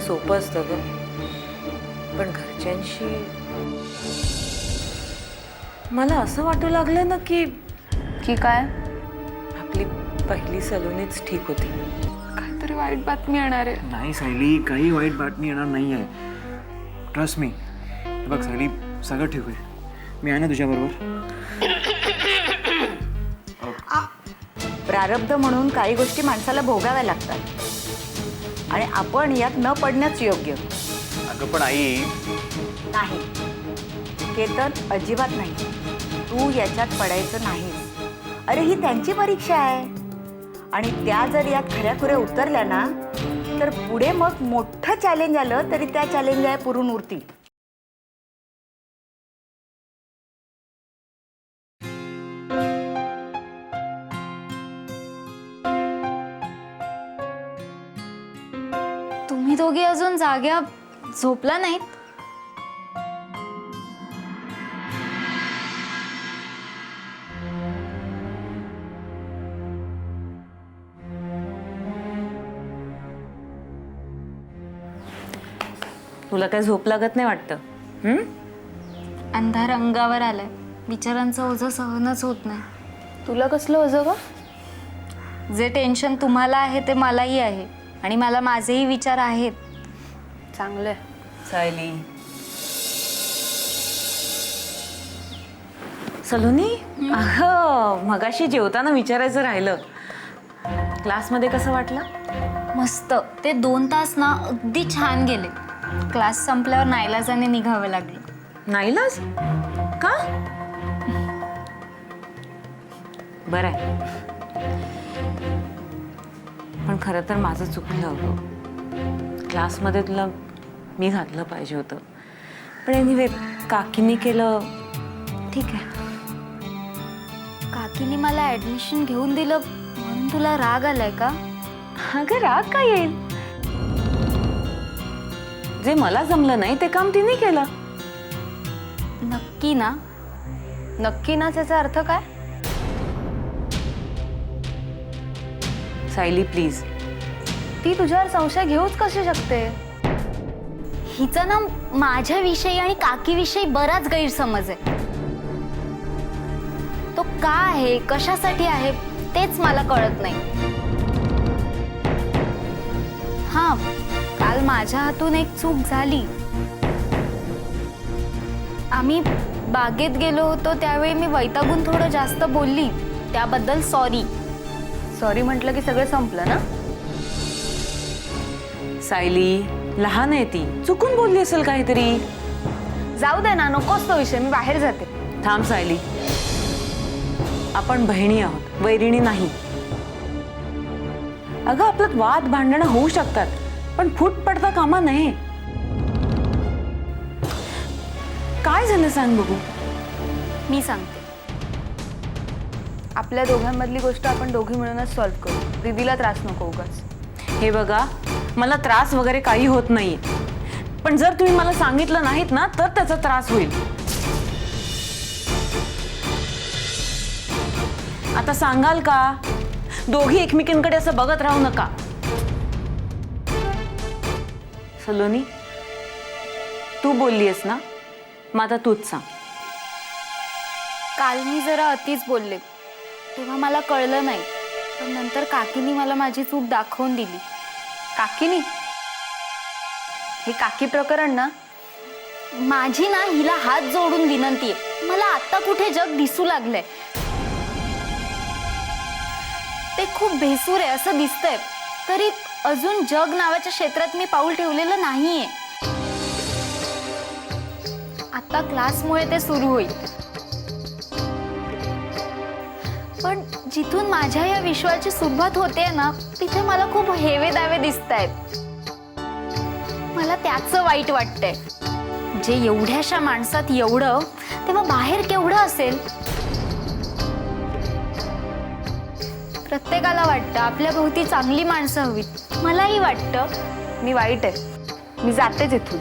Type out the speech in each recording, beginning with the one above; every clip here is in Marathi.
लढणं सोपं असतं ग. पण घरच्यांशी मला असं वाटू लागलं ना की की काय? आपली पहिली सलोनीच ठीक होती. काहीतरी वाईट बातमी येणार आहे. नाही सायली काही वाईट बातमी येणार नाही आहे ट्रस्ट मी बघ सायली सगळं ठीक होईल. मी आहे ना तुझ्याबरोबर प्रारब्ध म्हणून काही गोष्टी माणसाला भोगाव्या लागतात. आणि आपण यात न पडण्याच योग्य. अगं पण आई. नाही. केतन अजिबात नाही. तू याच्यात पडायचं नाहीस. अरे ही त्यांची परीक्षा आहे. आणि त्या जर यात खऱ्याखुऱ्या उतरल्या ना तर पुढे मग मोठं चॅलेंज आलं तरी त्या चॅलेंज आहे पुरून उरतील. दोघे अजून जाग्या झोपला नाहीत. तुला काय झोप लागत नाही वाटतं? अंधार अंगावर आलाय. विचारांचं ओझं सहनच होत नाही. तुला कसलं ओझं ग? जे टेन्शन तुम्हाला आहे ते मलाही आहे. आणि मला माझेही विचार आहेत. चांगलंय. सायली. सलोनी? अगं मगाशी जेवताना विचारायचं राहिलं. क्लासमध्ये कसं वाटलं? मस्त. ते दोन तास ना अगदी छान गेले. क्लास संपल्यावर नाईलाजाने निघावं लागलं. नाईलाज? का? बरं आहे. पण खरं तर माझं चुकलं होतं क्लासमध्ये तुला मी घातलं पाहिजे होतं. पण एनिवे काकीने केलं. ठीक आहे. काकीने मला ऍडमिशन घेऊन दिलं म्हणून तुला राग आलाय का? अगं राग काय येईल? जे मला जमलं नाही ते काम तिने केलं. नक्की ना. नक्की ना त्याचा अर्थ काय? सायली प्लीज. ती तुझ्यावर संशय घेऊच कशी शकते? हिचा ना माझ्याविषयी आणि काकीविषयी बराच गैरसमज आहे. तो का आहे कशासाठी आहे तेच मला कळत नाही. हा काल माझ्या हातून एक चूक झाली. आम्ही बागेत गेलो होतो त्यावेळी मी वैतागून थोडं जास्त बोलली. त्याबद्दल सॉरी सॉरी म्हटलं की सगळं संपलं ना? सायली लहान आहे ती. चुकून बोलली असेल काहीतरी. जाऊ दे ना नकोच तो विषय मी बाहेर जाते. थांब सायली. आपण बहिणी आहोत वैरिणी नाही. अगं आपल्यात वाद भांडणं होऊ शकतात पण फूट पडता कामा नये. काय झालं सांग बघू. मी सांगते. आपल्या दोघांमधली गोष्ट आपण दोघी मिळूनच सॉल्व्ह करू. दीदीला त्रास नको उगाच. हे बघा मला त्रास वगैरे काही होत नाही पण जर तुम्ही मला सांगितलं नाहीत ना तर त्याचा त्रास होईल. आता सांगाल का? दोघी एकमेकींकडे असं बघत राहू नका. सलोनी तू बोललीयस ना? मग आता तूच सांग. काल मी जरा अतिच बोलले. तेव्हा मला कळलं नाही. पण नंतर काकीनी मला माझी चूक दाखवून दिली. काकीनी? हे काकी प्रकरण ना? माझी ना हिला हात जोडून विनंती आहे. मला आता कुठे जग दिसू लागलंय? ते खूप भेसूर आहे असं दिसतंय. तरी अजून जग नावाच्या क्षेत्रात मी पाऊल ठेवलेलं नाहीये. आता क्लासमुळे ते सुरू होईल. पण जिथून माझ्या या विश्वाची सुरुवात होते ना तिथे मला खूप हेवे दावे दिसत आहेत मला त्याचं वाईट वाटतंय. जे एवढ्याशा माणसात एवढं तेव्हा बाहेर केवढं असेल? प्रत्येकाला वाटतं आपल्या भोवती चांगली माणसं हवीत. मलाही वाटतं. मी वाईट आहे. मी जातेच इथून.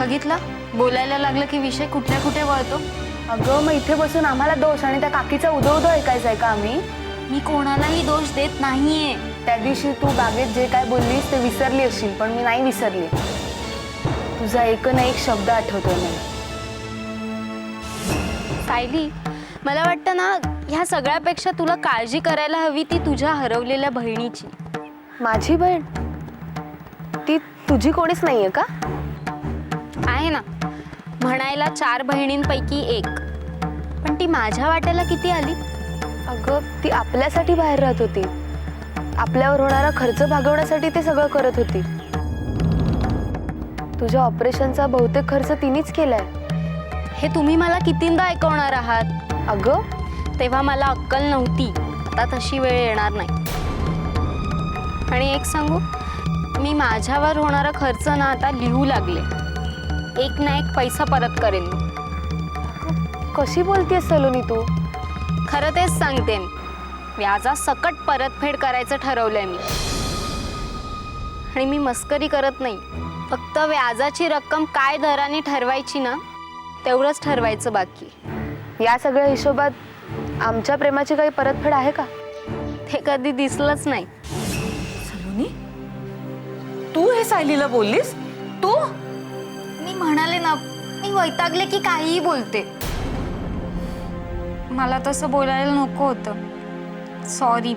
बघितलं? बोलायला लागलं की विषय कुठल्या कुठे वळतो? अगं मग इथे बसून आम्हाला दोष आणि त्या काकीचा उदो उदो ऐकायचा आहे का आम्ही? मी कोणालाही दोष देत नाहीये. त्या दिवशी तू बागेत जे काय बोललीस ते विसरली असशील पण मी नाही विसरली. तुझा एक ना एक शब्द आठवतोय मला. सायली मला वाटतं ना ह्या सगळ्यापेक्षा तुला काळजी करायला हवी ती तुझ्या हरवलेल्या बहिणीची. माझी बहीण? ती तुझी कोणीच नाहीये का? आहे ना. म्हणायला चार बहिणींपैकी एक. पण ती माझ्या वाट्याला किती आली? अगं ती आपल्यासाठी बाहेर राहत होती. आपल्यावर होणारा खर्च भागवण्यासाठी ते सगळं करत होती. तुझ्या ऑपरेशनचा बहुतेक खर्च तिनेच केलाय. हे तुम्ही मला कितींदा ऐकवणार आहात? अगं? तेव्हा मला अक्कल नव्हती. आता तशी वेळ येणार नाही. आणि एक सांगू? मी माझ्यावर होणारा खर्च ना आता लिहू लागले. एक ना एक पैसा परत करेन. मी कशी बोलतेस सलोनी तू? खरं तेच सांगते मी व्याजा सकट परतफेड करायचं ठरवलंय मी. आणि मी मस्करी करत नाही. फक्त व्याजाची रक्कम काय दराने ठरवायची ना तेवढंच ठरवायचं बाकी. या सगळ्या हिशोबात आमच्या प्रेमाची काही परतफेड आहे का? ते कधी दिसलंच नाही. सलोनी तू हे सायलीला बोललीस? तू? म्हणाले ना मी वैतागले की काहीही बोलते. मला तसं बोलायला नको होतं. सॉरी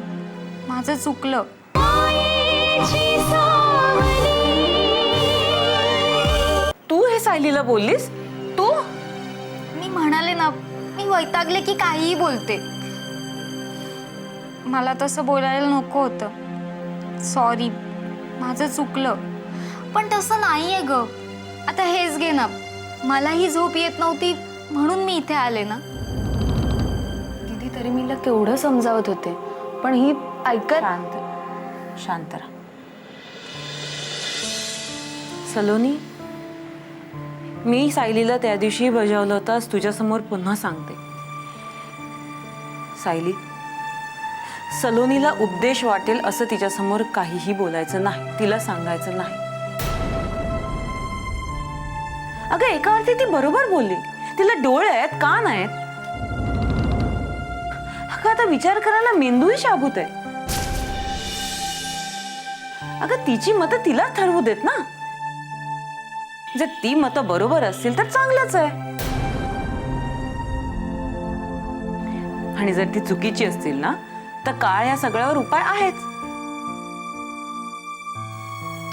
माझं चुकलं. तू हे सायलीला बोललीस? तू? मी म्हणाले ना मी वैतागले की काहीही बोलते. मला तसं बोलायला नको होतं. सॉरी माझं चुकलं. पण तसं नाही आहे ग. आता हेच घे ना. मलाही झोप येत नव्हती म्हणून मी इथे आले ना. दीदी तरी मीला केवढं समजावत होते. पण ही ऐकत शांत शांत राहा. सलोनी मी सायलीला त्या दिवशी बजावलं होतास तुझ्यासमोर पुन्हा सांगते. सायली सलोनीला उपदेश वाटेल असं तिच्यासमोर काहीही बोलायचं नाही तिला सांगायचं नाही. अगं एका अर्थी ती बरोबर बोलली. तिला डोळे आहेत कान आहेत. अगं आता विचार करायला मेंदूही शाबूत आहे. अगं तिची मतं तिलाच ठरवू देत ना. जर ती मतं बरोबर असतील तर चांगलंच आहे. आणि जर ती चुकीची असतील ना तर काळ या सगळ्यावर उपाय आहेच.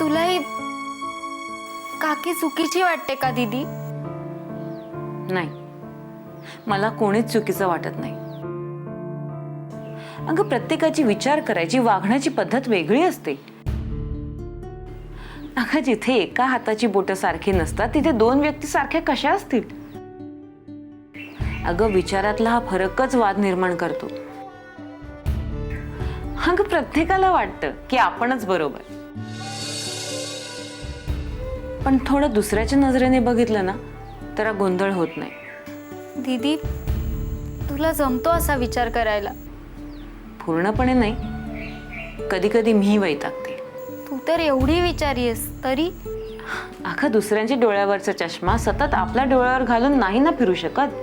तुलाही काकी चुकीची वाटते का दीदी? नाही. मला कोणीच चुकीचं वाटत नाही. अगं प्रत्येकाची विचार करायची वागण्याची पद्धत वेगळी असते. अगं जिथे एका हाताची बोटं सारखी नसतात तिथे दोन व्यक्ती सारख्या कशा असतील? अगं विचारातला हा फरकच वाद निर्माण करतो. अगं प्रत्येकाला वाटतं की आपणच बरोबर. पण थोडं दुसऱ्याच्या नजरेने बघितलं ना तर गोंधळ होत नाही. दीदी तुला जमतो असा विचार करायला? पूर्णपणे नाही. कधी कधी मी वैतागते. तू तर एवढी विचारी आहेस तरी? अगं दुसऱ्यांच्या डोळ्यावरचा चष्मा सतत आपल्या डोळ्यावर घालून नाही ना फिरू शकत.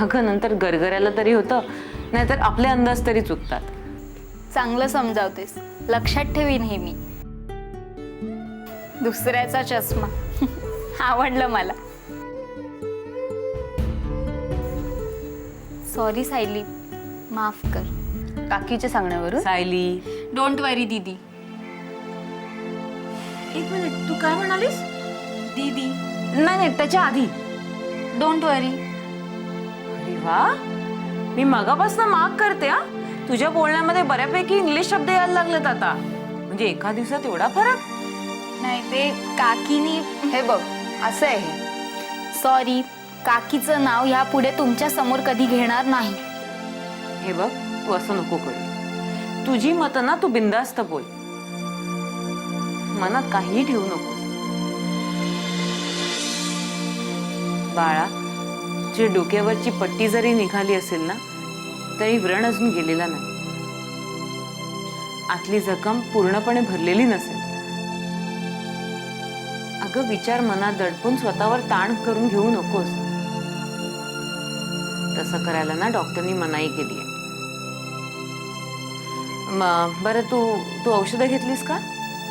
अगं नंतर गरगऱ्याला तरी होतं नाहीतर आपले अंदाज तरी चुकतात. चांगलं समजावतेस. लक्षात ठेवीन हे मी. दुसऱ्याचा चष्मा. आवडलं मला. सॉरी सायली. माफ कर. काकीच्या सांगण्यावरून? सायली. डोंट वरी दीदी. एक मिनिट तू काय म्हणालीस? दीदी. नाही नाही त्याच्या आधी. डोंट वरी अरे वा. मी मगापासून माग करते हा. तुझ्या बोलण्यामध्ये बऱ्यापैकी इंग्लिश शब्द यायला लागलेत आता. म्हणजे एका दिवसात एवढा फरक? नाही ते काकीनी हे बघ असं आहे. सॉरी काकीचं नाव यापुढे तुमच्यासमोर कधी घेणार नाही. हे बघ तू असं नको करू. तुझी मतं ना तू बिंदास्त बोल. मनात काहीही ठेवू नको बाळा तुझ्या डोक्यावरची पट्टी जरी निघाली असेल ना तरी व्रण अजून गेलेला नाही. आतली जखम पूर्णपणे भरलेली नसेल. अगं विचार मनात दडपून स्वतःवर ताण करून घेऊ नकोस. तसं करायला ना डॉक्टरनी मनाई केली आहे म- बरं तू तू औषधं घेतलीस का?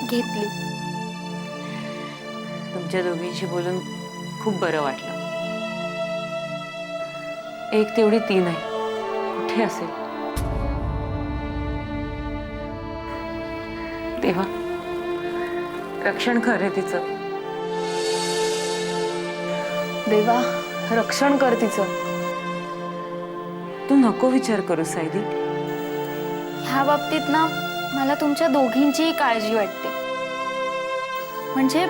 घेतली. तुमच्या दोघींशी बोलून खूप बरं वाटलं. एक तेवढी तीन आहे कुठे असेल? तेव्हा. रक्षण खरे तिचं. देवा रक्षण कर तिचं. तू नको विचार करू सायली. ह्या बाबतीत ना मला तुमच्या दोघींचीही काळजी वाटते. म्हणजे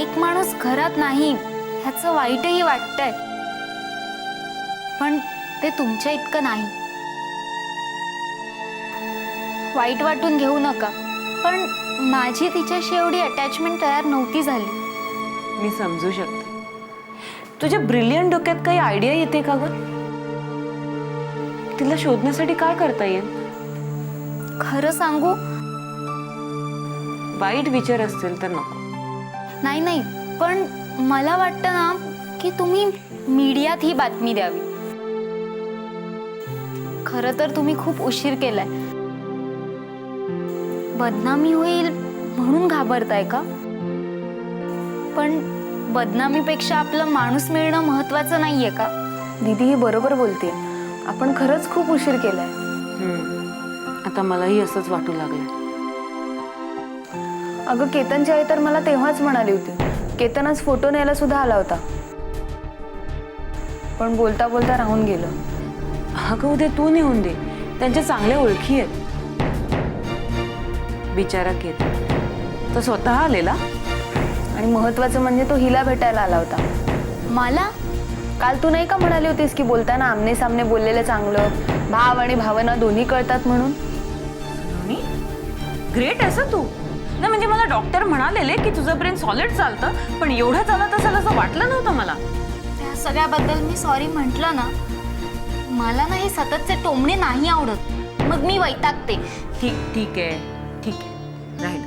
एक माणूस घरात नाही ह्याचं वाईटही वाटतंय. पण ते तुमच्या इतकं नाही. वाईट वाटून घेऊ नका पण माझी तिच्याशी एवढी अटॅचमेंट तयार नव्हती झाली. मी समजू शकते. तुझ्या ब्रिलियंट डोक्यात काही आयडिया येते का ग? तिला शोधण्यासाठी काय करता येईल? खरं सांगू? वाईट विचार असतील तर नको. नाही नाही. पण मला वाटतं ना की तुम्ही मीडियात ही बातमी द्यावी. खरं तर तुम्ही खूप उशीर केलाय. बदनामी होईल म्हणून घाबरताय का? पण बदनामीपेक्षा आपलं माणूस मिळणं महत्वाचं नाहीये का? दीदी ही बरोबर बोलते. आपण खरंच खूप उशीर केलाय. हम्म. आता मलाही असंच वाटू लागलं अगं केतनची आई तर मला तेव्हाच म्हणाली होती. केतन आज फोटो न्यायला सुद्धा आला होता. पण बोलता बोलता राहून गेलं. अगं उद्या तू नेऊन दे. त्यांच्या चांगल्या ओळखी आहेत. बिचारा केत तो स्वतः आलेला? आणि महत्वाचं म्हणजे तो हिला भेटायला आला होता. मला? काल तू नाही का म्हणाली होतीस की बोलताना आमने सामने बोललेलं चांगलं? भाव आणि भावना दोन्ही कळतात म्हणून. ग्रेट असं तू. नाही म्हणजे मला डॉक्टर म्हणालेले की तुझं ब्रेन सॉलिड चालतं पण एवढं चालत असेल असं वाटलं नव्हतं मला. त्या सगळ्याबद्दल मी सॉरी म्हटलं ना मला ना हे सततचे टोमणे नाही आवडत. मग मी वैतागते. ठीक ठीक आहे ठीक आहे. राहिलं.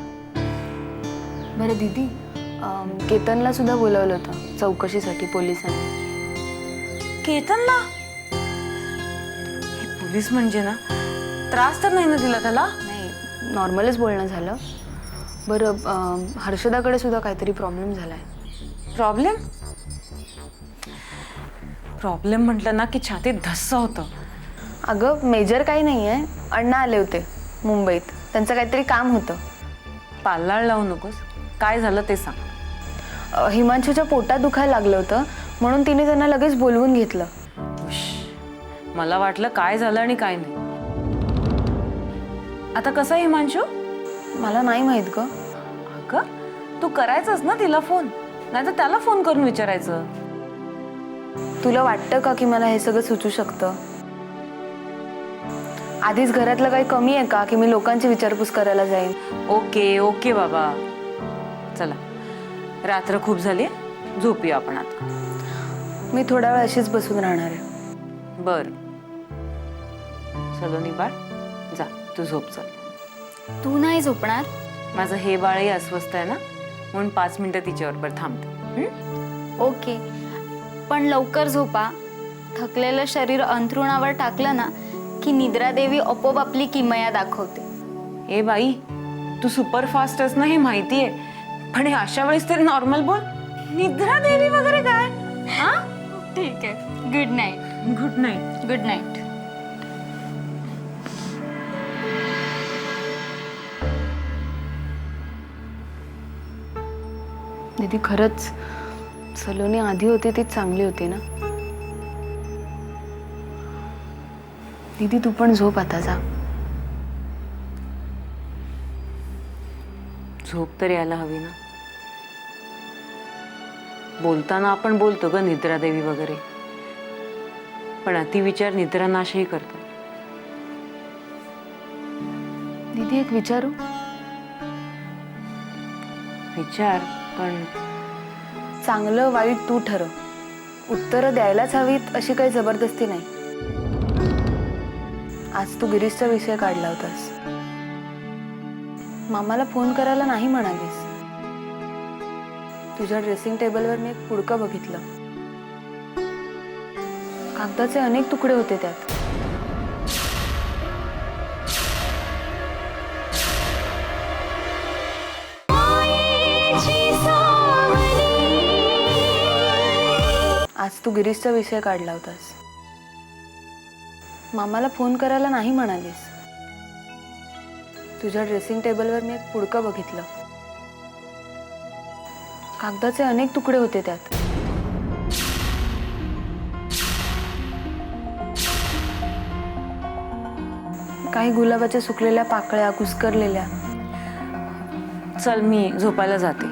बरं दीदी केतनला सुद्धा बोलवलं होतं चौकशीसाठी पोलिसांनी. केतनला? हे पोलीस म्हणजे ना त्रास तर नाही ना दिला त्याला? नाही नॉर्मलच बोलणं झालं. बरं अं, हर्षदाकडे सुद्धा काहीतरी प्रॉब्लेम झालाय. प्रॉब्लेम? प्रॉब्लेम म्हटलं ना की छातीत धस्स होतं. अगं मेजर काही नाही आहे अण्णा आले होते मुंबईत. त्यांचं काहीतरी काम होतं. पाल्लाळ लावू नकोस. काय झालं ते सांग. हिमांशूच्या पोटात दुखायला लागलं होतं म्हणून तिने त्यांना लगेच बोलवून घेतलं. मला वाटलं काय झालं आणि काय नाही. आता कसं आहे हिमांशू? मला नाही माहीत ग. अगं तू करायचंच ना तिला फोन? नाही तर त्याला फोन करून विचारायचं. तुला वाटतं का की मला हे सगळं सुचू शकतं? आधीच घरातलं काही कमी आहे का की मी लोकांची विचारपूस करायला जाईन? ओके ओके बाबा. चला. रात्र खूप झाली झोपूया आपण आता. मी थोडा वेळ अशीच बसून राहणार आहे. बर. सलोनी बाळ जा तू झोप चल. तू नाही झोपणार? माझं हे बाळही अस्वस्थ आहे ना म्हणून पाच मिनिटं तिच्याबरोबर थांबते. हं? ओके. पण लवकर झोपा. थकलेलं शरीर अंथरुणावर टाकलं ना की निद्रा देवी आपोआप आपली किमया दाखवते. ए बाई तू सुपर फास्ट आहेस ना हे माहिती आहे पण हे अशा वेळेस तरी नॉर्मल बोल. निद्रा देवी वगैरे काय? हा? ठीक आहे. Good night good night good night दीदी खरंच सलोनी आधी होती तीच चांगली होती ना? दीदी तू पण झोप आता जा. झोप तर यायला हवी ना? बोलताना आपण बोलतो ग निद्रा देवी वगैरे. पण अतिविचार निद्रानाशही करतो दीदी एक विचारू? विचार पण चांगलं वाईट तू ठरव. उत्तरं द्यायलाच हवीत अशी काही जबरदस्ती नाही. आज तू गिरीशचा विषय काढला होतास. मामाला फोन करायला नाही म्हणालीस? तुझ्या ड्रेसिंग टेबलवर मी एक पुडकं बघितलं. कागदाचे अनेक तुकडे होते त्यात. आज तू गिरीशचा विषय काढला होतास. मामाला फोन करायला नाही म्हणालीस. तुझ्या ड्रेसिंग टेबलवर मी एक पुडकं बघितलं. कागदाचे अनेक तुकडे होते त्यात. काही गुलाबाच्या सुकलेल्या पाकळ्या कुस्करलेल्या चल मी झोपायला जाते.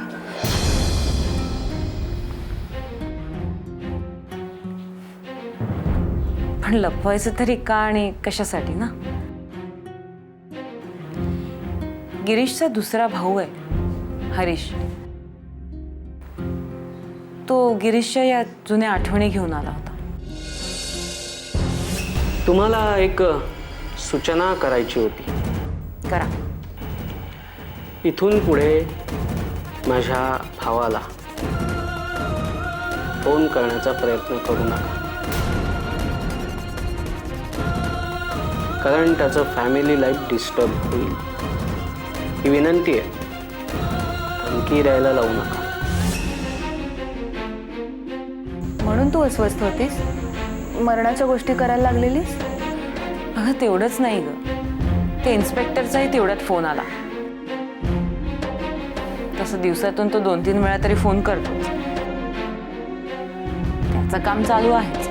पण लपवायचं तरी का आणि कशासाठी ना? गिरीशचा दुसरा भाऊ आहे हरीश. तो गिरीशच्या या जुन्या आठवणी घेऊन आला होता. तुम्हाला एक सूचना करायची होती. करा. इथून पुढे माझ्या भावाला फोन करण्याचा प्रयत्न करू नका. कारण त्याचं फॅमिली लाईफ डिस्टर्ब होईल. ही विनंती आहे. धमकी द्यायला लावू नका. म्हणून तू अस्वस्थ होतीस? मरणाच्या गोष्टी करायला लागलेलीस? अगं तेवढंच नाही ग. ते इन्स्पेक्टरचाही तेवढ्यात फोन आला. तसं दिवसातून तो दोन तीन वेळा तरी फोन करतो त्याचं काम चालू आहेच.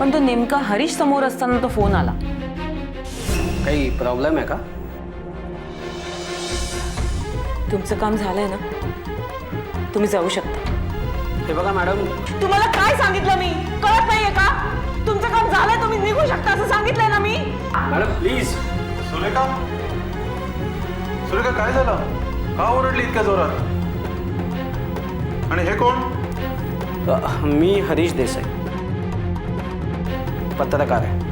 पण तो नेमका हरीश समोर असताना तो फोन आला. काही प्रॉब्लेम आहे का? तुमचं काम झालंय ना? तुम्ही जाऊ शकता. हे बघा मॅडम तुम्हाला काय सांगितलं मी? कळत नाहीये का? तुमचं काम झालंय तुम्ही निघू शकता असं सांगितलंय ना मी? Madam please Surekha? सुरेखा काय झालं? का ओरडली इतक्या जोरात? आणि हे कोण? मी हरीश देसाई. पत्रकार आहे.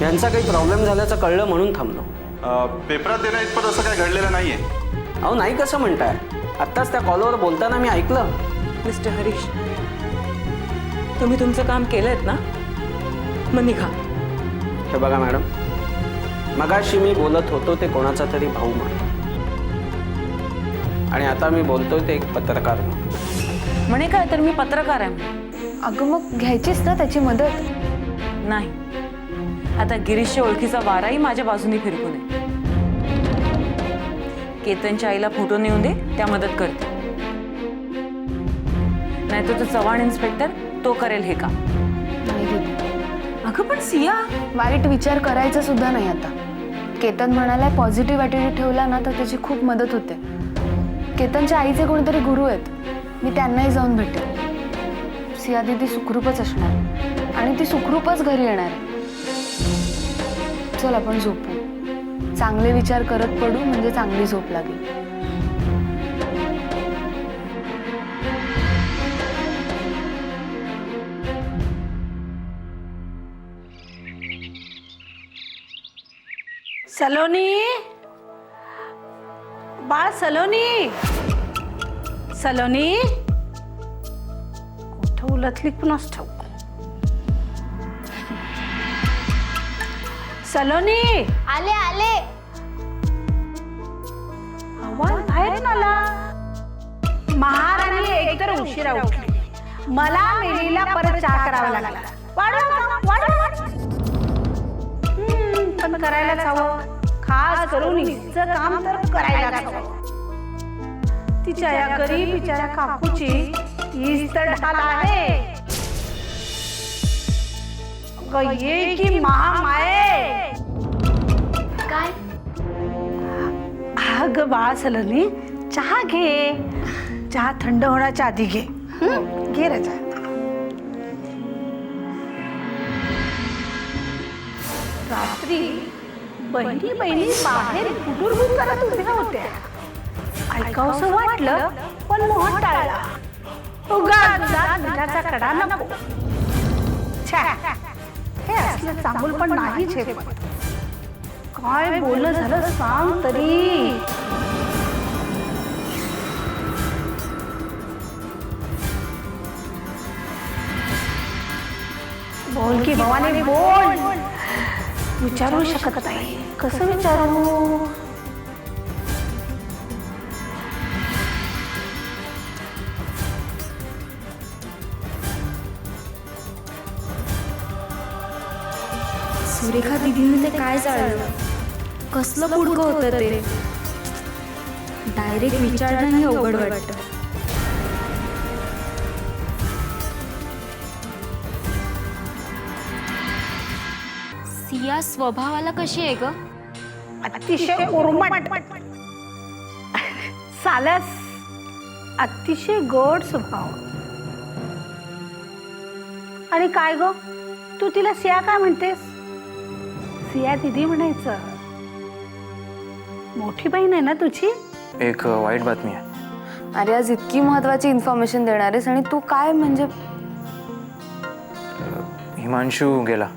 यांचा काही प्रॉब्लेम झाल्याचं कळलं म्हणून थांबलो. पेपरात देण्या इतपत असं काय घडलेलं नाहीये. अहो नाही कसं म्हणताय? आत्ताच त्या कॉलवर बोलताना मी ऐकलं. मिस्टर हरीश तुम्ही तुमचं काम केलंयत ना? मग निघा. हे बघा मॅडम मगाशी मी बोलत होतो ते कोणाचा तरी भाऊ म्हणून. आणि आता मी बोलतोय ते एक पत्रकार म्हणून. म्हणे काय तर मी पत्रकार आहे अगं मग घ्यायचीच ना त्याची मदत? नाही. आता गिरीशच्या ओळखीचा वाराही माझ्या बाजूने फिरकू नये केतनच्या आईला फोटो नेऊन दे त्या मदत करते. नाहीतर तो चव्हाण इन्स्पेक्टर तो करेल हे काम. नाही दीदी. अगं पण सिया. वाईट विचार करायचा सुद्धा नाही आता. केतन म्हणाला पॉझिटिव्ह ॲटिट्यूड ठेवला ना तर त्याची खूप मदत होते. केतनच्या आईचे कोणीतरी गुरु आहेत. मी त्यांनाही जाऊन भेटेन सिया दीदी सुखरूपच असणार. आणि ती सुखरूपच घरी येणार आहे. चल आपण झोपू. चांगले विचार करत पडू म्हणजे चांगली झोप लागेल. सलोनी? बाळ सलोनी? सलोनी? कुठं बोलतली कुणाच ठाऊक? सलोनी! आले आले. आवाज बाहेर आला. महाराणी एकतर उशिरा उठली. मला मेलीला परत चहा करावा लागला. वाढवा ना, वाढवा, वाढवा. हम्म, पण करायलाच हवं. खास करून हिचं काम तर करायलाच हवं. तिच्या या गरीब बिचाऱ्या काकूची हीच तर ढाल आहे. अगं, ये की महामाये. काय? अगं बाळा सलोनी चहा घे. चहा थंड होण्याच्या आधी घे. हं? घे रे चहा. रात्री बहिणी बहिणी बाहेर गुडुरगुड करत उभ्या होत्या. ऐकावंसं वाटलं पण मोहन टाळला. उगा मिठाचा कडा नको. छ्या. हे असलं चांगूल पण नाही झेपत काय बोलणं झालं सांग तरी. बोल की भवानी बोल. विचारू शकत नाही. कसं विचारू? सुरेखा दिदीने ते काय चाललं कसलं पुडकं होतं ते? डायरेक्ट विचारणंही अवघड वाटतं. सिया स्वभावाला कशी आहे ग? अतिशय उर्मट. सालस. अतिशय गोड स्वभाव. आणि काय ग? तू तिला सिया काय म्हणतेस? सिया दिदी म्हणायचं. मोठी बहीण आहे ना तुझी? एक वाईट बातमी आहे. अरे आज इतकी महत्वाची इन्फॉर्मेशन देणार आहेस आणि तू काय म्हणजे हिमांशू गेला.